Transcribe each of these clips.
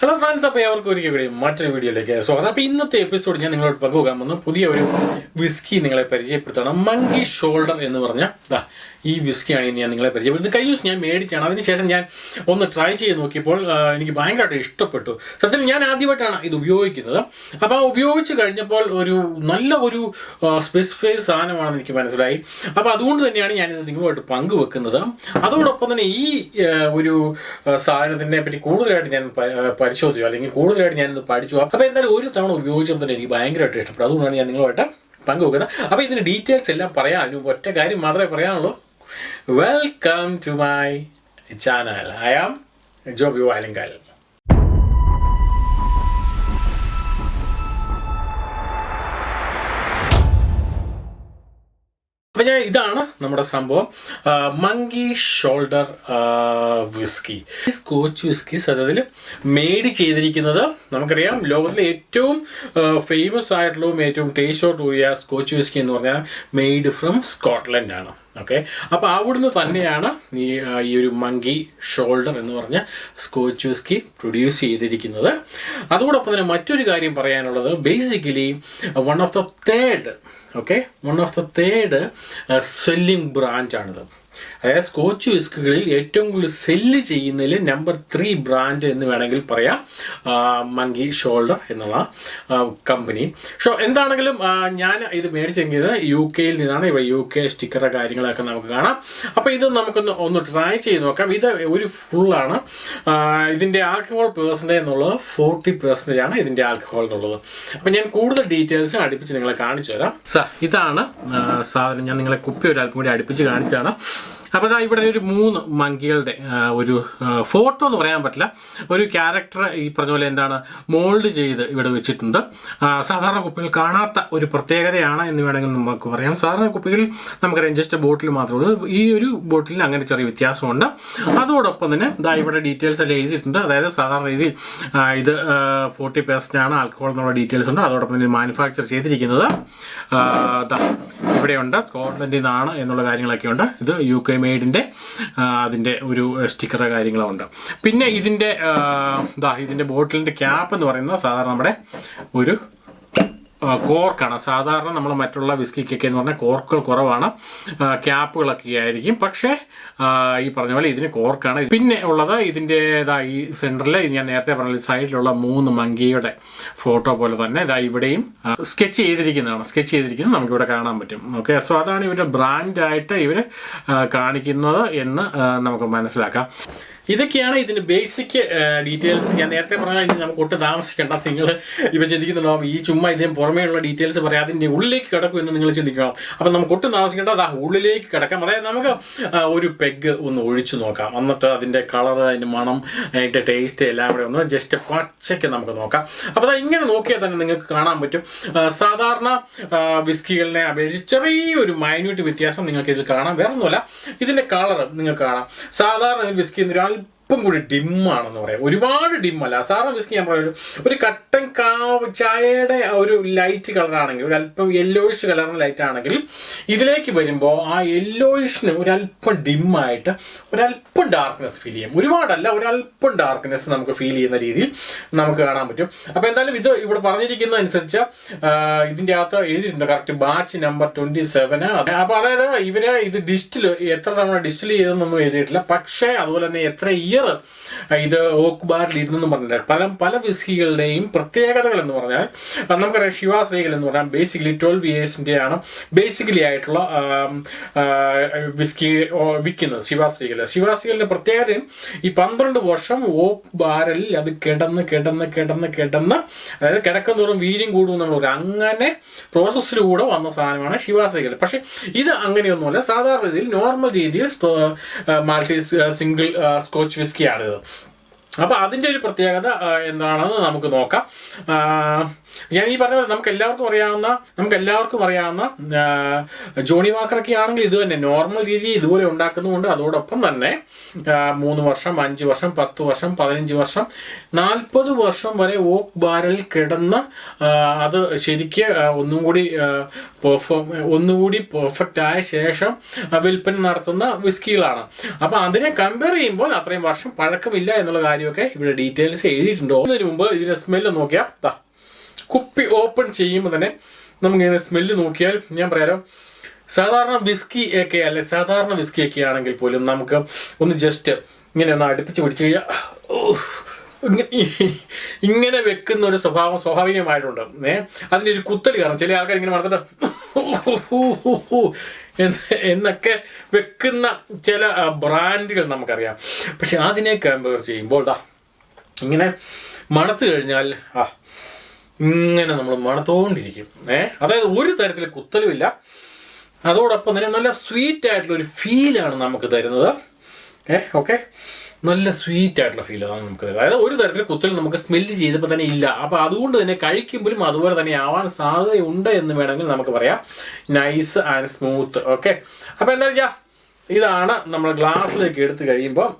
Hello friends അപ്പോൾ അവർക്കും ഒരിക്കൽ കൂടി മറ്റൊരു വീഡിയോയിലേക്ക് സ്വാഗതം. അപ്പോൾ ഇന്നത്തെ എപ്പിസോഡ് ഞാൻ നിങ്ങളോട് പങ്കുവെക്കാൻ വന്നു പുതിയ ഒരു വിസ്കി നിങ്ങളെ പരിചയപ്പെടുത്തണം മങ്കി ഷോൾഡർ എന്ന് പറഞ്ഞ ഈ വിസ്കിയാണ് ഇനി ഞാൻ നിങ്ങളെ പരിചയപ്പെടുന്നത് കഴിഞ്ഞ ദിവസം ഞാൻ മേടിച്ചാണ്. അതിനുശേഷം ഞാൻ ഒന്ന് ട്രൈ ചെയ്ത് നോക്കിയപ്പോൾ എനിക്ക് ഭയങ്കരമായിട്ട് ഇഷ്ടപ്പെട്ടു. സത്യം ഞാൻ ആദ്യമായിട്ടാണ് ഇത് ഉപയോഗിക്കുന്നത്. അപ്പോൾ ഉപയോഗിച്ച് കഴിഞ്ഞപ്പോൾ ഒരു നല്ല ഒരു സ്പെസിഫൈ സാധനമാണെന്ന് എനിക്ക് മനസ്സിലായി. അപ്പോൾ അതുകൊണ്ട് തന്നെയാണ് ഞാനിത് നിങ്ങളുമായിട്ട് പങ്കുവെക്കുന്നത്. അതോടൊപ്പം തന്നെ ഈ ഒരു സാധനത്തിനെ പറ്റി കൂടുതലായിട്ട് ഞാൻ പരിശോധിച്ചു. അല്ലെങ്കിൽ കൂടുതലായിട്ട് ഞാനിത് പഠിച്ചു. അപ്പോൾ എന്തായാലും ഒരു തവണ ഉപയോഗിച്ചപ്പോൾ തന്നെ എനിക്ക് ഭയങ്കരമായിട്ട് ഇഷ്ടപ്പെട്ടു. അതുകൊണ്ടാണ് ഞാൻ നിങ്ങളുമായിട്ട് പങ്കുവെക്കുന്നത്. അപ്പോൾ ഇതിന് ഡീറ്റെയിൽസ് എല്ലാം പറയാം. ഒറ്റ കാര്യം മാത്രമേ പറയാനുള്ളൂ. Welcome to my channel I am Jobi Valankal അപ്പം ഞാൻ ഇതാണ് നമ്മുടെ സംഭവം. Monkey shoulder whisky scotch whisky സത്യത്തിൽ മേഡ് ചെയ്തിരിക്കുന്നത് നമുക്കറിയാം ലോകത്തിലെ ഏറ്റവും ഫേമസ് ആയിട്ടുള്ളതും ഏറ്റവും ടേസ്റ്റോട്ട് കൂടിയ സ്കോച്ച് വിസ്കി എന്ന് പറഞ്ഞാൽ മെയ്ഡ് ഫ്രം സ്കോട്ട്ലൻഡ് ആണ്. ഓക്കെ അപ്പോൾ അവിടുന്ന് തന്നെയാണ് ഈ ഈ ഒരു മങ്കി ഷോൾഡർ എന്ന് പറഞ്ഞ സ്കോച്ച് വിസ്കി പ്രൊഡ്യൂസ് ചെയ്തിരിക്കുന്നത്. അതോടൊപ്പം തന്നെ മറ്റൊരു കാര്യം പറയാനുള്ളത് basically one of the third okay one of the third selling ബ്രാഞ്ചാണിത് അതായത് സ്കോച്ച് വിസ്കുകളിൽ ഏറ്റവും കൂടുതൽ സെല്ല് ചെയ്യുന്നതിൽ നമ്പർ ത്രീ ബ്രാൻഡ് എന്ന് വേണമെങ്കിൽ പറയാം. മങ്കി ഷോൾഡർ എന്നുള്ള കമ്പനി ഷോ എന്താണെങ്കിലും ഞാൻ ഇത് മേടിച്ചെങ്കിൽ യു കെയിൽ നിന്നാണ് ഇവിടെ യു കെ സ്റ്റിക്കറ കാര്യങ്ങളൊക്കെ നമുക്ക് കാണാം. അപ്പോൾ ഇത് നമുക്കൊന്ന് ഒന്ന് ട്രൈ ചെയ്ത് നോക്കാം. ഇത് ഒരു ഫുള്ളാണ് ഇതിന്റെ ആൽക്കഹോൾ പേഴ്സന്റേജ് എന്നുള്ളത് ഫോർട്ടി പെർസെന്റേജ് ആണ് ഇതിന്റെ ആൽക്കഹോൾ എന്നുള്ളത്. അപ്പോൾ ഞാൻ കൂടുതൽ ഡീറ്റെയിൽസ് അടുപ്പിച്ച് നിങ്ങളെ കാണിച്ചു തരാം. ഇതാണ് സാധനം ഞാൻ നിങ്ങളെ കുപ്പി ഒരാൾക്കും കൂടി അടുപ്പിച്ച് കാണിച്ചാണ്. അപ്പോൾ ദാ ഇവിടെ ഒരു മൂന്ന് മങ്കികളുടെ ഒരു ഫോട്ടോ എന്ന് പറയാൻ പറ്റില്ല. ഒരു ക്യാരക്ടർ ഈ പറഞ്ഞ പോലെ എന്താണ് മോൾഡ് ചെയ്ത് ഇവിടെ വെച്ചിട്ടുണ്ട്. സാധാരണ കുപ്പികൾ കാണാത്ത ഒരു പ്രത്യേകതയാണ് എന്ന് വേണമെങ്കിൽ നമുക്ക് പറയാം. സാധാരണ കുപ്പികൾ നമുക്കറിയാം ജസ്റ്റ് ബോട്ടിൽ മാത്രമേ ഉള്ളൂ. ഈ ഒരു ബോട്ടിലിന് അങ്ങനെ ചെറിയ വ്യത്യാസമുണ്ട്. അതോടൊപ്പം തന്നെ ഇതാ ഇവിടെ ഡീറ്റെയിൽസ് എല്ലാം എഴുതിയിട്ടുണ്ട്. അതായത് സാധാരണ രീതിയിൽ ഇത് ഫോർട്ടി പെർസെന്റ് ആണ് ആൽക്കഹോൾ എന്നുള്ള ഡീറ്റെയിൽസ് ഉണ്ട്. അതോടൊപ്പം തന്നെ മാനുഫാക്ചർ ചെയ്തിരിക്കുന്നത് ഇവിടെയുണ്ട്. സ്കോട്ട്ലൻഡിൽ നിന്നാണ് എന്നുള്ള കാര്യങ്ങളൊക്കെ ഉണ്ട് ഇത് യു കെ മെയ്ഡിന്റെ അതിന്റെ ഒരു സ്റ്റിക്കർ കാര്യങ്ങളുണ്ട്. പിന്നെ ഇതിന്റെ ഇതാ ഇതിന്റെ ബോട്ടിലിന്റെ ക്യാപ്പ് എന്ന് പറയുന്നത് സാധാരണ നമ്മുടെ ഒരു കോർക്കാണ്. സാധാരണ നമ്മൾ മറ്റുള്ള വിസ്കിക്കൊക്കെ എന്ന് പറഞ്ഞാൽ കോർക്കുകൾ കുറവാണ്. ക്യാപ്പുകളൊക്കെ ആയിരിക്കും. പക്ഷേ ഈ പറഞ്ഞ പോലെ ഇതിന് കോർക്കാണ്. പിന്നെ ഉള്ളത് ഇതിന്റെ ഇതാ ഈ സെന്ററിൽ ഞാൻ നേരത്തെ പറഞ്ഞ സൈഡിലുള്ള മൂന്ന് മങ്കിയുടെ ഫോട്ടോ പോലെ തന്നെ ഇതാ ഇവിടെയും സ്കെച്ച് ചെയ്തിരിക്കുന്നതാണ്. സ്കെച്ച് ചെയ്തിരിക്കുന്നത് നമുക്കിവിടെ കാണാൻ പറ്റും. ഓക്കെ സോ അതാണ് ഇവരുടെ ബ്രാൻഡായിട്ട് ഇവർ കാണിക്കുന്നത് എന്ന് നമുക്ക് മനസ്സിലാക്കാം. ഇതൊക്കെയാണ് ഇതിന്റെ ബേസിക് ഡീറ്റെയിൽസ് ഞാൻ നേരത്തെ പറഞ്ഞാൽ ഇനി നമുക്ക് ഒട്ടും താമസിക്കേണ്ട. നിങ്ങൾ ഇവ ചിന്തിക്കുന്നുണ്ടാവും ഈ ചുമ്മാ ഇതിന് പുറമേയുള്ള ഡീറ്റെയിൽസ് പറയാം. അതിന്റെ ഉള്ളിലേക്ക് കിടക്കും എന്ന് നിങ്ങൾ ചിന്തിക്കണം. അപ്പം നമുക്ക് ഒട്ടും താമസിക്കേണ്ട. അത് ആ ഉള്ളിലേക്ക് കിടക്കാം. അതായത് നമുക്ക് ഒരു പെഗ് ഒന്ന് ഒഴിച്ചു നോക്കാം. എന്നിട്ട് അതിന്റെ കളർ അതിന്റെ മണം അതിന്റെ ടേസ്റ്റ് എല്ലാം കൂടെ ഒന്ന് ജസ്റ്റ് പച്ചയ്ക്ക് നമുക്ക് നോക്കാം. അപ്പോൾ അത് ഇങ്ങനെ നോക്കിയാൽ തന്നെ നിങ്ങൾക്ക് കാണാൻ പറ്റും. സാധാരണ വിസ്കികളിനെ അപേക്ഷിച്ച് ചെറിയൊരു മൈന്യൂട്ട് വ്യത്യാസം നിങ്ങൾക്ക് ഇതിൽ കാണാം. വേറെ ഒന്നുമല്ല ഇതിന്റെ കളർ നിങ്ങൾക്ക് കാണാം. സാധാരണ വിസ്കി എന്നൊരു അല്പം കൂടി ഡിമ്മാണെന്ന് പറയാം. ഒരുപാട് ഡിമ്മല്ല. സാധാരണ വിസ്കി ഞാൻ പറയുന്നത് ഒരു കട്ടൻ കാവ് ചായയുടെ ഒരു ലൈറ്റ് കളറാണെങ്കിൽ ഒരു അല്പം യെല്ലോയിഷ് കളറിന് ലൈറ്റ് ആണെങ്കിൽ ഇതിലേക്ക് വരുമ്പോൾ ആ യെല്ലോയിഷിന് ഒരല്പം ഡിമ്മായിട്ട് ഒരല്പം ഡാർക്ക്നെസ് ഫീൽ ചെയ്യും. ഒരുപാടല്ല ഒരല്പം ഡാർക്ക്നെസ് നമുക്ക് ഫീൽ ചെയ്യുന്ന രീതിയിൽ നമുക്ക് കാണാൻ പറ്റും. അപ്പോൾ എന്തായാലും ഇത് ഇവിടെ പറഞ്ഞിരിക്കുന്ന അനുസരിച്ച് ഇതിന്റെ അകത്ത് എഴുതിയിട്ടുണ്ട്. Correct batch number twenty seven അപ്പോൾ അതായത് ഇവരെ ഇത് ഡിസ്റ്റിൽ എത്ര തവണ ഡിസ്റ്റിൽ ചെയ്തെന്നൊന്നും എഴുതിയിട്ടില്ല. പക്ഷേ അതുപോലെ തന്നെ എത്ര ഇയർ сфера – ഇത് ഓക്ക് ബാറിൽ ഇരുന്നെന്ന് പറഞ്ഞിട്ടുണ്ട്. പല പല വിസ്കികളുടെയും പ്രത്യേകതകൾ എന്ന് പറഞ്ഞാൽ നമുക്കറിയാം ശിവാസ് റീഗൽ എന്ന് പറഞ്ഞാൽ ബേസിക്കലി ട്വൽവ് ഇയേഴ്സിന്റെ ആണ് ബേസിക്കലി ആയിട്ടുള്ള വിസ്കി വിൽക്കുന്നത് ശിവാസ് റീഗൽ ശിവാസ് റീഗലിന്റെ പ്രത്യേകതയും ഈ പന്ത്രണ്ട് വർഷം ഓക്ക് ബാരലിൽ അത് കിടന്ന് കിടന്ന് കിടന്ന് കിടന്ന് അതായത് കിടക്കും തോറും വീര്യം കൂടും എന്നുള്ള ഒരു അങ്ങനെ പ്രോസസ്സിലൂടെ വന്ന സാധനമാണ് ശിവാസ് റീഗൽ പക്ഷേ ഇത് അങ്ങനെയൊന്നുമല്ല. സാധാരണ രീതിയിൽ നോർമൽ രീതിയിൽ മാൾട്ടി സിംഗിൾ സ്കോച്ച് വിസ്കിയാണിത് അപ്പോൾ അതിന്റെ ഒരു പ്രത്യേകത എന്താണെന്ന് നമുക്ക് നോക്കാം. ഞാൻ ഈ പറഞ്ഞ പോലെ നമുക്ക് എല്ലാവർക്കും അറിയാവുന്ന നമുക്ക് എല്ലാവർക്കും അറിയാവുന്ന ജോണി വാക്കറൊക്കെ ആണെങ്കിൽ ഇത് തന്നെ നോർമൽ രീതിയിൽ ഇതുപോലെ ഉണ്ടാക്കുന്നതുകൊണ്ട് അതോടൊപ്പം തന്നെ മൂന്ന് വർഷം അഞ്ച് വർഷം പത്ത് വർഷം പതിനഞ്ച് വർഷം നാൽപ്പത് വർഷം വരെ ഓക്ക് ബാരലിൽ കിടന്ന് അത് ശരിക്ക് ഒന്നും കൂടി പെർഫോം ഒന്നുകൂടി പെർഫെക്റ്റ് ആയ ശേഷം വിൽപ്പന നടത്തുന്ന വിസ്കികളാണ്. അപ്പോൾ അതിനെ കമ്പയർ ചെയ്യുമ്പോൾ അത്രയും വർഷം പഴക്കമില്ല എന്നുള്ള കാര്യം കാര്യമൊക്കെ ഇവിടെ ഡീറ്റെയിൽസ് എഴുതിയിട്ടുണ്ടോ. അതിന് മുമ്പ് ഇതിന്റെ സ്മെല്ല് നോക്കിയാൽ ദാ കുപ്പി ഓപ്പൺ ചെയ്യുമ്പോൾ തന്നെ നമുക്കിങ്ങനെ സ്മെല്ല് നോക്കിയാൽ ഞാൻ പറയാമോ സാധാരണ വിസ്കി ഒക്കെ അല്ലെ സാധാരണ വിസ്കി ഒക്കെ ആണെങ്കിൽ പോലും നമുക്ക് ഒന്ന് ജസ്റ്റ് ഇങ്ങനെ ഒന്ന് അടുപ്പിച്ച് പിടിച്ച് കഴിഞ്ഞാൽ ഇങ്ങനെ വെക്കുന്ന ഒരു സ്വഭാവം സ്വാഭാവികമായിട്ടുണ്ട്. ഏ അതിന്റെ ഒരു കുത്തൽ കാരണം ചില ആൾക്കാർ ഇങ്ങനെ മറന്നിട്ട് എന്നൊക്കെ വെക്കുന്ന ചില ബ്രാൻഡുകൾ നമുക്കറിയാം. പക്ഷെ അതിനെ കമ്പയർ ചെയ്യുമ്പോൾ ദാ ഇങ്ങനെ മണത്ത് കഴിഞ്ഞാൽ ആ ഇങ്ങനെ നമ്മൾ മണത്തോണ്ടിരിക്കും. ഏ? അതായത് ഒരു തരത്തിൽ കുത്തലുമില്ല. അതോടൊപ്പം തന്നെ നല്ല സ്വീറ്റ് ആയിട്ടുള്ള ഒരു ഫീലാണ് നമുക്ക് തരുന്നത്. ഏ? ഓക്കെ നല്ല സ്വീറ്റ് ആയിട്ടുള്ള ഫീൽ അതാണ് നമുക്ക് തരുന്നത്. അതായത് ഒരു തരത്തിൽ കുത്തൽ നമുക്ക് സ്മെല്ല് ചെയ്തപ്പോൾ തന്നെ ഇല്ല. അപ്പോൾ അതുകൊണ്ട് തന്നെ കഴിക്കുമ്പോഴും അതുപോലെ തന്നെ ആവാൻ സാധ്യതയുണ്ട് എന്ന് വേണമെങ്കിൽ നമുക്ക് പറയാം. നൈസ് ആൻഡ് സ്മൂത്ത് ഓക്കെ അപ്പോൾ എന്താ വെച്ചാൽ ഇതാണ് നമ്മൾ ഗ്ലാസ്സിലേക്ക് എടുത്തു കഴിയുമ്പോൾ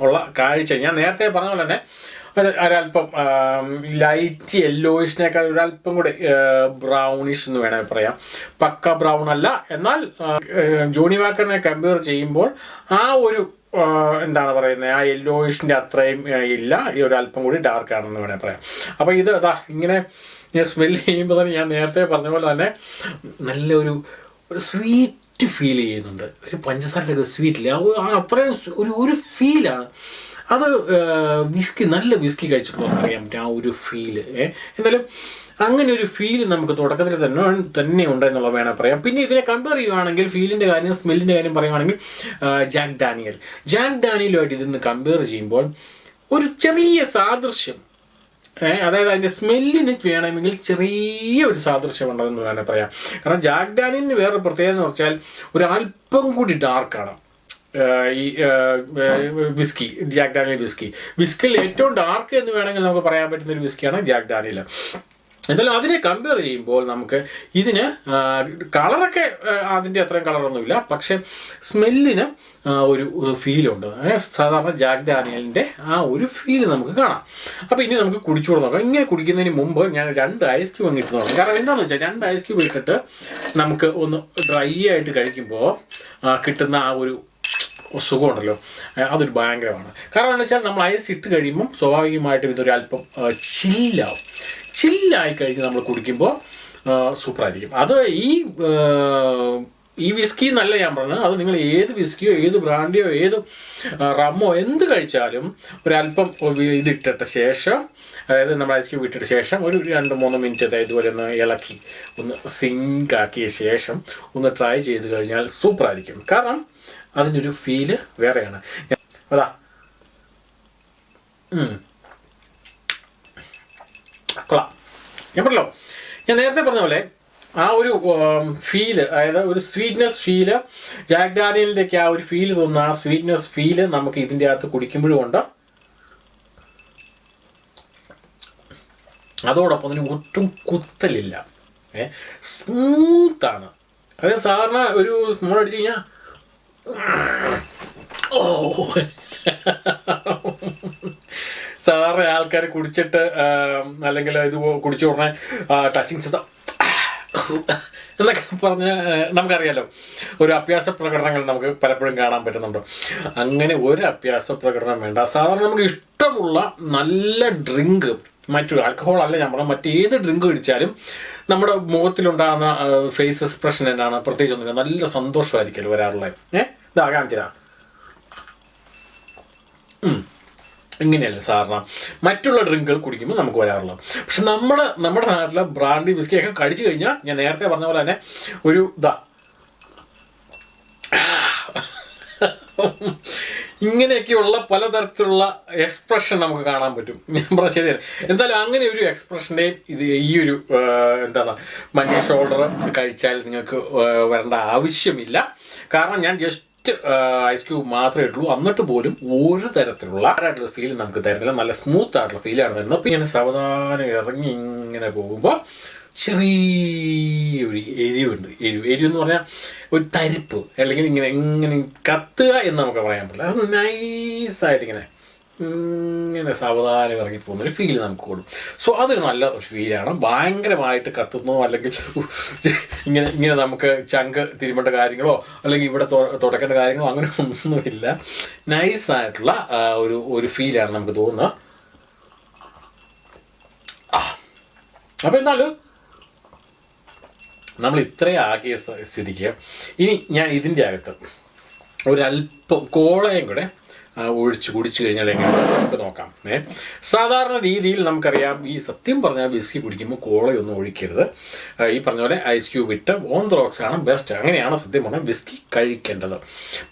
ഉള്ള കാഴ്ച. ഞാൻ നേരത്തെ പറഞ്ഞ പോലെ തന്നെ ഒരല്പം ലൈറ്റ് യെല്ലോയിഷിനേക്കാൾ ഒരല്പം കൂടെ ബ്രൗണിഷ് എന്ന് വേണമെങ്കിൽ പറയാം. പക്ക ബ്രൗൺ അല്ല. എന്നാൽ ജോണി വാക്കറിനെ കമ്പയർ ചെയ്യുമ്പോൾ ആ ഒരു എന്താണ് പറയുന്നത് ആ യെല്ലോയിഷിന്റെ അത്രയും ഇല്ല. ഈ ഒരു അല്പം കൂടി ഡാർക്ക് ആണെന്ന് വേണമെങ്കിൽ പറയാം. അപ്പോൾ ഇത് അതാ ഇങ്ങനെ ഞാൻ സ്മെല്ല് ചെയ്യുമ്പോൾ തന്നെ ഞാൻ നേരത്തെ പറഞ്ഞ പോലെ തന്നെ നല്ലൊരു ഒരു സ്വീറ്റ് ഫീൽ ചെയ്യുന്നുണ്ട്. ഒരു പഞ്ചസാരയുടെ ഒരു സ്വീറ്റില്ല അത്രയും ഒരു ഒരു ഫീലാണ് അത് വിസ്കി നല്ല വിസ്കി അറിയാം പറ്റും ആ ഒരു ഫീൽ എന്തായാലും അങ്ങനെ ഒരു ഫീൽ നമുക്ക് തുടക്കത്തിൽ തന്നെ തന്നെ ഉണ്ട് എന്നുള്ളത് വേണം പറയാം. പിന്നെ ഇതിനെ കമ്പയർ ചെയ്യുകയാണെങ്കിൽ ഫീലിന്റെ കാര്യം സ്മെല്ലിന്റെ കാര്യം പറയുകയാണെങ്കിൽ ജാക്ക് ഡാനിയൽ ജാക്ക് ഡാനിയലുമായിട്ട് ഇതിന്ന് കമ്പയർ ചെയ്യുമ്പോൾ ഒരു ചെറിയ സാദൃശ്യം അതായത് അതിന്റെ സ്മെല്ലിന് വേണമെങ്കിൽ ചെറിയ ഒരു സാദൃശ്യം ഉണ്ടെന്ന് വേണമെങ്കിൽ പറയാം. കാരണം ജാക്ക് ഡാനിയലിന് വേറൊരു പ്രത്യേകത എന്ന് വെച്ചാൽ ഒരു അല്പം കൂടി ഡാർക്കാണ് ഈ വിസ്കി ജാക്ക് ഡാനിയൽ വിസ്കി. വിസ്കിൽ ഏറ്റവും ഡാർക്ക് എന്ന് വേണമെങ്കിൽ നമുക്ക് പറയാൻ പറ്റുന്ന ഒരു വിസ്കിയാണ് ജാക്ക് ഡാനിയൽ. എന്തായാലും അതിനെ കമ്പയർ ചെയ്യുമ്പോൾ നമുക്ക് ഇതിന് കളറൊക്കെ അതിന്റെ അത്രയും കളറൊന്നുമില്ല പക്ഷെ സ്മെല്ലിന് ഒരു ഫീലുണ്ട് സാധാരണ ജാക്ക് ഡാനിയലിന്റെ ആ ഒരു ഫീൽ നമുക്ക് കാണാം. അപ്പോൾ ഇനി നമുക്ക് കുടിച്ചുകൂടെ നോക്കാം. ഇങ്ങനെ കുടിക്കുന്നതിന് മുമ്പ് ഞാൻ രണ്ട് ഐസ് ക്യൂബ് അങ്ങ് ഇട്ട് നോക്കാം. കാരണം എന്താണെന്ന് വെച്ചാൽ രണ്ട് ഐസ് ക്യൂബ് ഇട്ടിട്ട് നമുക്ക് ഒന്ന് ഡ്രൈ ആയിട്ട് കഴിക്കുമ്പോൾ കിട്ടുന്ന ആ ഒരു സുഖമുണ്ടല്ലോ. അതൊരു ഭയങ്കരമാണ്. കാരണം എന്ന് വെച്ചാൽ നമ്മൾ ഐസ് ഇട്ട് കഴിയുമ്പം സ്വാഭാവികമായിട്ടും ഇതൊരു അല്പം ചില്ലാവും. ചില്ലായി കഴിഞ്ഞ് നമ്മൾ കുടിക്കുമ്പോൾ സൂപ്പറായിരിക്കും. അത് ഈ ഈ വിസ്കി എന്നല്ല ഞാൻ പറഞ്ഞത്. അത് നിങ്ങൾ ഏത് വിസ്കിയോ ഏത് ബ്രാൻഡിയോ ഏത് റമ്മോ എന്ത് കഴിച്ചാലും ഒരല്പം ഇതിട്ടിട്ട ശേഷം അതായത് നമ്മൾ ഐസ് ക്യൂബ് ശേഷം ഒരു രണ്ട് മൂന്ന് മിനിറ്റ് അതായത് ഇതുപോലെ ഒന്ന് ഇളക്കി ഒന്ന് സിങ്ക് ആക്കിയ ശേഷം ഒന്ന് ട്രൈ ചെയ്ത് കഴിഞ്ഞാൽ സൂപ്പറായിരിക്കും. കാരണം അതിനൊരു ഫീൽ വേറെയാണ്. അതാ. കൊള്ളാം. ഞാൻ പറഞ്ഞല്ലോ. ഞാൻ നേരത്തെ പറഞ്ഞ പോലെ ആ ഒരു ഫീൽ അതായത് ഒരു സ്വീറ്റ്നെസ് ഫീൽ ജാക്ക് ഡാനിയലിന്റെയൊക്കെ ആ ഒരു ഫീൽ തോന്നുന്ന ആ സ്വീറ്റ്നെസ് ഫീൽ നമുക്ക് ഇതിന്റെ അകത്ത് കുടിക്കുമ്പോഴും ഉണ്ട്. അതോടൊപ്പം അതിന് ഒട്ടും കുത്തലില്ല. ഏ? സ്മൂത്താണ് അതായത് സാധാരണ ഒരു സ്മോൾ അടിച്ചു കഴിഞ്ഞാൽ ഓ. സാധാരണ ആൾക്കാർ കുടിച്ചിട്ട് അല്ലെങ്കിൽ ഇത് കുടിച്ച ഉടനെ ടച്ചിങ് സിസ്റ്റം എന്നൊക്കെ പറഞ്ഞ് നമുക്കറിയാലോ ഒരു അഭ്യാസ പ്രകടനങ്ങൾ നമുക്ക് പലപ്പോഴും കാണാൻ പറ്റുന്നുണ്ടോ. അങ്ങനെ ഒരു അഭ്യാസ പ്രകടനം വേണ്ട. സാധാരണ നമുക്ക് ഇഷ്ടമുള്ള നല്ല ഡ്രിങ്ക് മറ്റു ആൽക്കഹോൾ അല്ല ഞാൻ പറഞ്ഞ മറ്റേത് ഡ്രിങ്ക് കുടിച്ചാലും നമ്മുടെ മുഖത്തിലുണ്ടാകുന്ന ഫേസ് എക്സ്പ്രഷൻ എന്നാണ് പ്രത്യേകിച്ച് ഒന്നുമില്ല. നല്ല സന്തോഷമായിരിക്കും വരാറുള്ളത്. ഏഹ് ഇതാ കാണിച്ചതാ ഇങ്ങനെയല്ല സാറിന മറ്റുള്ള ഡ്രിങ്കുകൾ കുടിക്കുമ്പോൾ നമുക്ക് വരാറുള്ളത്. പക്ഷെ നമ്മൾ നമ്മുടെ നാട്ടിലെ ബ്രാൻഡി ബിസ്കിയൊക്കെ കഴിച്ചു കഴിഞ്ഞാൽ ഞാൻ നേരത്തെ പറഞ്ഞ പോലെ തന്നെ ഒരു ഇതാ ഇങ്ങനെയൊക്കെയുള്ള പലതരത്തിലുള്ള എക്സ്പ്രഷൻ നമുക്ക് കാണാൻ പറ്റും. ഞാൻ പറഞ്ഞ ശരിയാണ് എന്തായാലും അങ്ങനെ ഒരു എക്സ്പ്രഷന്റെയും ഇത് ഈ ഒരു എന്താണ് മഞ്ഞ ഷോൾഡർ കഴിച്ചാൽ നിങ്ങൾക്ക് വരേണ്ട ആവശ്യമില്ല. കാരണം ഞാൻ ജസ്റ്റ് ഐസ് ക്യൂബ് മാത്രമേ ഇട്ടുള്ളൂ. എന്നിട്ട് പോലും ഒരു തരത്തിലുള്ള ആയിട്ടുള്ള ഫീൽ നമുക്ക് തരുന്നില്ല. നല്ല സ്മൂത്ത് ആയിട്ടുള്ള ഫീലാണ് തരുന്നത്. അപ്പം ഇങ്ങനെ സാവധാനം ഇറങ്ങി ഇങ്ങനെ പോകുമ്പോൾ ചെറിയൊരു എരിവുണ്ട്. എരിവ്. എരിവ് എന്ന് പറഞ്ഞാൽ ഒരു തരിപ്പ്. അല്ലെങ്കിൽ ഇങ്ങനെ ഇങ്ങനെ കത്തുക എന്ന് നമുക്ക് പറയാൻ പറ്റില്ല. അത് നൈസായിട്ട് ഇങ്ങനെ ഇങ്ങനെ സാവധാനം ഇറങ്ങി പോകുന്ന ഒരു ഫീൽ നമുക്ക് കൊടുക്കും സോ അതൊരു നല്ല ഫീലാണ് ഭയങ്കരമായിട്ട് കത്തുന്നോ അല്ലെങ്കിൽ ഇങ്ങനെ ഇങ്ങനെ നമുക്ക് ചങ്ക് തിരുമ്പേണ്ട കാര്യങ്ങളോ അല്ലെങ്കിൽ ഇവിടെ തുടക്കേണ്ട കാര്യങ്ങളോ അങ്ങനെ ഒന്നുമില്ല. നൈസായിട്ടുള്ള ഒരു ഒരു ഫീലാണ് നമുക്ക് തോന്നുന്നത് ആ. അപ്പോൾ എന്നാലും നമ്മൾ ഇത്രയും ആക്കിയ സ്ഥിതിക്ക്. ഇനി ഞാൻ ഇതിന്റെ അകത്ത് ഒരല്പം കോളയും കൂടെ ഒഴിച്ച് കുടിച്ചു കഴിഞ്ഞാൽ എങ്ങനെ? നമുക്ക് നോക്കാം. ഏ? സാധാരണ രീതിയിൽ നമുക്കറിയാം ഈ സത്യം പറഞ്ഞാൽ വിസ്കി കുടിക്കുമ്പോൾ കോളയൊന്നും ഒഴിക്കരുത്. ഈ പറഞ്ഞ പോലെ ഐസ് ക്യൂബ് ഇട്ട് ഓൺ ഓൺത്രോക്സ് ആണ് ബെസ്റ്റ് അങ്ങനെയാണ് സത്യം പറഞ്ഞാൽ വിസ്കി കഴിക്കേണ്ടത്.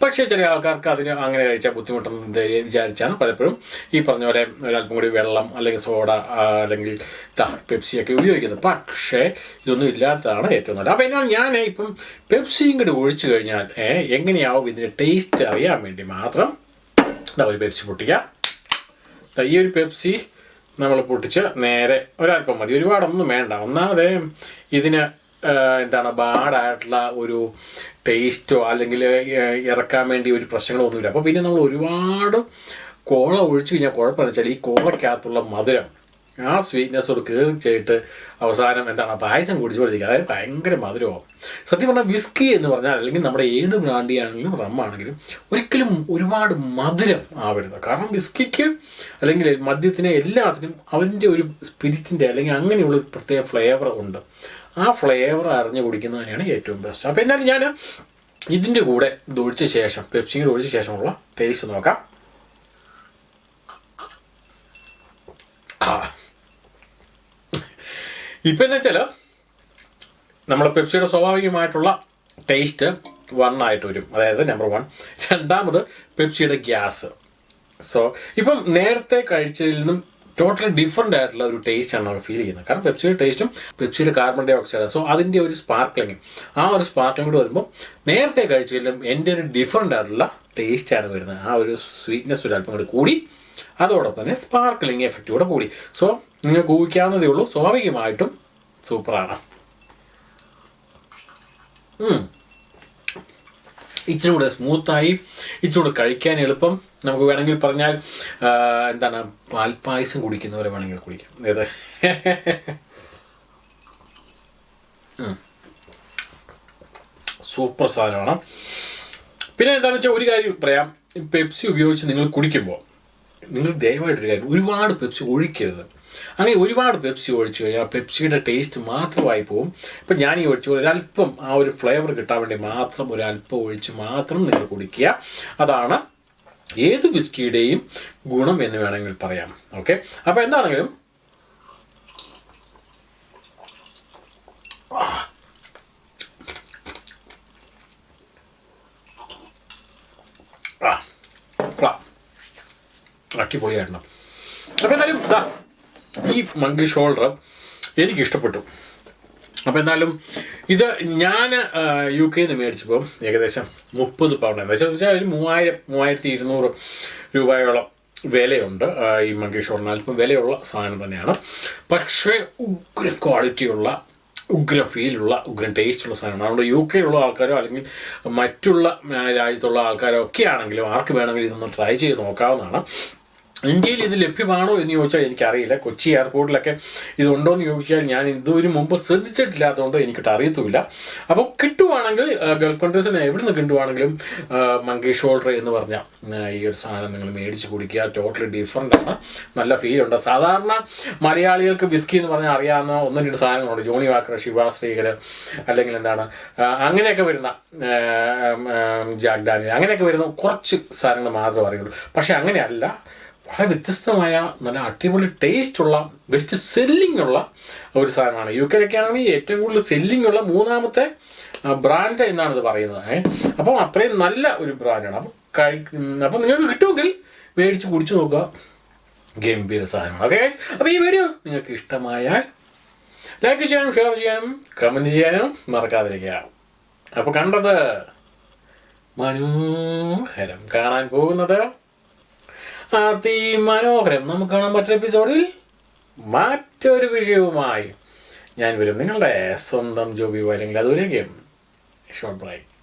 പക്ഷേ ചില ആൾക്കാർക്ക് അതിന് അങ്ങനെ കഴിച്ചാൽ ബുദ്ധിമുട്ടെന്ന് വിചാരിച്ചാണ്. പലപ്പോഴും ഈ പറഞ്ഞ പോലെ ഒരല്പം കൂടി വെള്ളം അല്ലെങ്കിൽ സോഡ അല്ലെങ്കിൽ പെപ്സി പെപ്സിയൊക്കെ ഉപയോഗിക്കുന്നത്. പക്ഷേ ഇതൊന്നും ഇല്ലാത്തതാണ് ഏറ്റവും നല്ലത്. അപ്പോൾ എന്നാൽ ഞാൻ ഇപ്പം പെപ്സിയും കൂടി ഒഴിച്ചു കഴിഞ്ഞാൽ എങ്ങനെയാവും ഇതിന്റെ ടേസ്റ്റ് അറിയാൻ വേണ്ടി മാത്രം ഇതാ ഒരു പെപ്സി പൊട്ടിക്കാം. ഈ ഒരു പെപ്സി നമ്മൾ പൊട്ടിച്ച് നേരെ ഒരല്പം മതി. ഒരുപാടൊന്നും വേണ്ട. ഒന്നാമത് ഇതിന് എന്താണ് ബാഡായിട്ടുള്ള ഒരു ടേസ്റ്റോ അല്ലെങ്കിൽ ഇറക്കാൻ വേണ്ടി ഒരു പ്രശ്നങ്ങളോ ഒന്നുമില്ല. അപ്പോൾ പിന്നെ നമ്മൾ ഒരുപാട് കോള ഒഴിച്ചു കഴിഞ്ഞാൽ കുഴപ്പമെന്ന് വെച്ചാൽ ഈ കോളയ്ക്കകത്തുള്ള മധുരം ആ സ്വീറ്റ്നെസ് ഒരു ചെയ്തിട്ട് അവസാനം എന്താണ് പായസം കുടിച്ചുകൊണ്ടിരിക്കുക. അതായത് ഭയങ്കര മധുരമാവും സത്യം പറഞ്ഞാൽ വിസ്കി എന്ന് പറഞ്ഞാൽ അല്ലെങ്കിൽ നമ്മുടെ ഏത് ബ്രാൻഡി ആണെങ്കിലും റം ആണെങ്കിലും ഒരിക്കലും ഒരുപാട് മധുരം ആവരുത്. കാരണം വിസ്കിക്ക് അല്ലെങ്കിൽ മദ്യത്തിന് എല്ലാത്തിനും അവന്റെ ഒരു സ്പിരിറ്റിന്റെ അല്ലെങ്കിൽ അങ്ങനെയുള്ള ഒരു പ്രത്യേക ഫ്ലേവർ ഉണ്ട്. ആ ഫ്ലേവർ അറിഞ്ഞു കുടിക്കുന്നത് തന്നെയാണ് ഏറ്റവും ബെസ്റ്റ് അപ്പോൾ എന്നാലും ഞാൻ ഇതിന്റെ കൂടെ ഒഴിച്ച ശേഷം പെപ്സിയിൽ ഒഴിച്ച ശേഷമുള്ള ടേസ്റ്റ് നോക്കാം. ഇപ്പം എന്ന് വെച്ചാൽ നമ്മൾ പെപ്സിയുടെ സ്വാഭാവികമായിട്ടുള്ള ടേസ്റ്റ് വൺ ആയിട്ട് വരും. അതായത് നമ്പർ വൺ രണ്ടാമത് പെപ്സിയുടെ ഗ്യാസ്. സോ ഇപ്പം നേരത്തെ കഴിച്ചതിൽ നിന്നും ടോട്ടലി ഡിഫറെന്റ് ആയിട്ടുള്ള ഒരു ടേസ്റ്റാണ് നമുക്ക് ഫീൽ ചെയ്യുന്നത്. കാരണം പെപ്സിയുടെ ടേസ്റ്റും പെപ്സിയുടെ കാർബൺ ഡൈ ഓക്സൈഡ് സോ അതിന്റെ ഒരു സ്പാർക്ലിങ് ആ ഒരു സ്പാർക്ലിംഗ് കൂടെ വരുമ്പോൾ നേരത്തെ കഴിച്ചതിലും എന്റെ ഒരു ഡിഫറെന്റ് ആയിട്ടുള്ള ടേസ്റ്റാണ് വരുന്നത്. ആ ഒരു സ്വീറ്റ്നെസ് ഒരു അല്പം കൂടി കൂടി. അതോടൊപ്പം തന്നെ സ്പാർക്ലിംഗ് എഫക്റ്റ് കൂടെ കൂടി. സോ നിങ്ങൾക്ക് ഊഹിക്കാവുന്നതേ ഉള്ളൂ. സ്വാഭാവികമായിട്ടും സൂപ്പറാണ്. ഇച്ചിരി കൂടെ സ്മൂത്തായി ഇച്ചിരി കൂടെ കഴിക്കാൻ എളുപ്പം. നമുക്ക് വേണമെങ്കിൽ പറഞ്ഞാൽ എന്താണ് പാൽപ്പായസം കുടിക്കുന്നവരെ വേണമെങ്കിൽ കുടിക്കാം. അതായത്. സൂപ്പർ സാധനമാണ്. പിന്നെ എന്താണെന്ന് വെച്ചാൽ ഒരു കാര്യം പറയാം. പെപ്സി ഉപയോഗിച്ച് നിങ്ങൾ കുടിക്കുമ്പോൾ നിങ്ങൾ ദയവായിട്ടൊരു കാര്യം ഒരുപാട് പെപ്സി ഒഴിക്കരുത്. അങ്ങനെ ഒരുപാട് പെപ്സി ഒഴിച്ചു കഴിഞ്ഞാൽ പെപ്സിയുടെ ടേസ്റ്റ് മാത്രമായി പോകും ഇപ്പം ഞാൻ ഈ ഒഴിച്ചു ഒരല്പം ആ ഒരു ഫ്ലേവർ കിട്ടാൻ വേണ്ടി മാത്രം ഒരല്പം ഒഴിച്ച് മാത്രം നിങ്ങൾ കുടിക്കുക. അതാണ് ഏത് വിസ്കിയുടെയും ഗുണം എന്ന് വേണമെങ്കിൽ പറയാം. ഓക്കെ അപ്പോൾ എന്താണെങ്കിലും അടിപൊളിയായിരുന്നു അപ്പോൾ എന്തായാലും ഇതാ ഈ മങ്കി ഷോൾഡർ എനിക്ക് ഇഷ്ടപ്പെട്ടു അപ്പോൾ എന്തായാലും ഇത് ഞാൻ യു കെയിൽ നിന്ന് മേടിച്ചപ്പോൾ ഏകദേശം മുപ്പത് പൗണ്ട് എന്ന് വെച്ചാൽ ഒരു മൂവായിരം മൂവായിരത്തി ഇരുന്നൂറ് രൂപയോളം വിലയുണ്ട് ഈ മങ്കി ഷോളിന് അല്പം വിലയുള്ള സാധനം തന്നെയാണ്. പക്ഷേ ഉഗ്ര ക്വാളിറ്റിയുള്ള ഉഗ്ര ഫീലുള്ള ഉഗ്രൻ ടേസ്റ്റുള്ള സാധനമാണ്. അതുകൊണ്ട് യു കെയിലുള്ള ആൾക്കാരോ അല്ലെങ്കിൽ മറ്റുള്ള രാജ്യത്തുള്ള ആൾക്കാരോ ഒക്കെ ആണെങ്കിലും ആർക്ക് വേണമെങ്കിലും ഇതൊന്ന് ട്രൈ ചെയ്ത് നോക്കാവുന്നതാണ്. ഇന്ത്യയിൽ ഇത് ലഭ്യമാണോ എന്ന് ചോദിച്ചാൽ എനിക്കറിയില്ല. കൊച്ചി എയർപോർട്ടിലൊക്കെ ഇതുണ്ടോ എന്ന് ചോദിച്ചാൽ ഞാൻ ഇതുവരെ മുമ്പ് ശ്രദ്ധിച്ചിട്ടില്ലാത്തതുകൊണ്ട് എനിക്കിട്ട് അറിയത്തുമില്ല. അപ്പോൾ കിട്ടുവാണെങ്കിൽ ഗൾഫ് കൺട്രീസിന് എവിടെ നിന്ന് കിട്ടുവാണെങ്കിലും മങ്കേഷ് ഹോൾഡർ എന്ന് പറഞ്ഞ ഈ ഒരു സാധനം നിങ്ങൾ മേടിച്ച് കുടിക്കുക. ടോട്ടലി ഡിഫറെന്റ് ആണ്. നല്ല ഫീലുണ്ട് സാധാരണ മലയാളികൾക്ക് വിസ്കി എന്ന് പറഞ്ഞാൽ അറിയാവുന്ന ഒന്നും രണ്ട് സാധനങ്ങളുണ്ട്. ജോണി വാക്കർ ശിവ ശ്രീകർ അല്ലെങ്കിൽ എന്താണ് അങ്ങനെയൊക്കെ വരുന്ന ഡാനിയൽ അങ്ങനെയൊക്കെ വരുന്ന കുറച്ച് സാധനങ്ങൾ മാത്രമേ അറിയുള്ളൂ. പക്ഷേ അങ്ങനെയല്ല. വളരെ വ്യത്യസ്തമായ നല്ല അടിപൊളി ടേസ്റ്റ് ഉള്ള ബെസ്റ്റ് സെല്ലിംഗ് ഉള്ള ഒരു സാധനമാണ്. യു കെയിലൊക്കെ ആണെങ്കിൽ ഏറ്റവും കൂടുതൽ സെല്ലിംഗ് ഉള്ള മൂന്നാമത്തെ ബ്രാൻഡ് എന്നാണ് ഇത് പറയുന്നത്. അപ്പം അത്രയും നല്ല ഒരു ബ്രാൻഡാണ് അപ്പം കഴി അപ്പം നിങ്ങൾക്ക് കിട്ടുമെങ്കിൽ മേടിച്ച് കുടിച്ചു നോക്കുക. ഗംഭീര സാധനമാണ്. ഓക്കെ അപ്പോൾ ഈ വീഡിയോ നിങ്ങൾക്ക് ഇഷ്ടമായാൽ ലൈക്ക് ചെയ്യാനും ഷെയർ ചെയ്യാനും കമന്റ് ചെയ്യാനും മറക്കാതിരിക്കുക. അപ്പോൾ കണ്ടത് മനോഹരം കാണാൻ പോകുന്നത് അതിമനോഹരം നമുക്ക് കാണാൻ മറ്റൊരു എപ്പിസോഡിൽ മറ്റൊരു വിഷയവുമായി. ഞാൻ വരും നിങ്ങളുടെ സ്വന്തം ജോബി അല്ലെങ്കിൽ അതുവരേക്കും ഷോർട്ട് ബ്രേക്ക്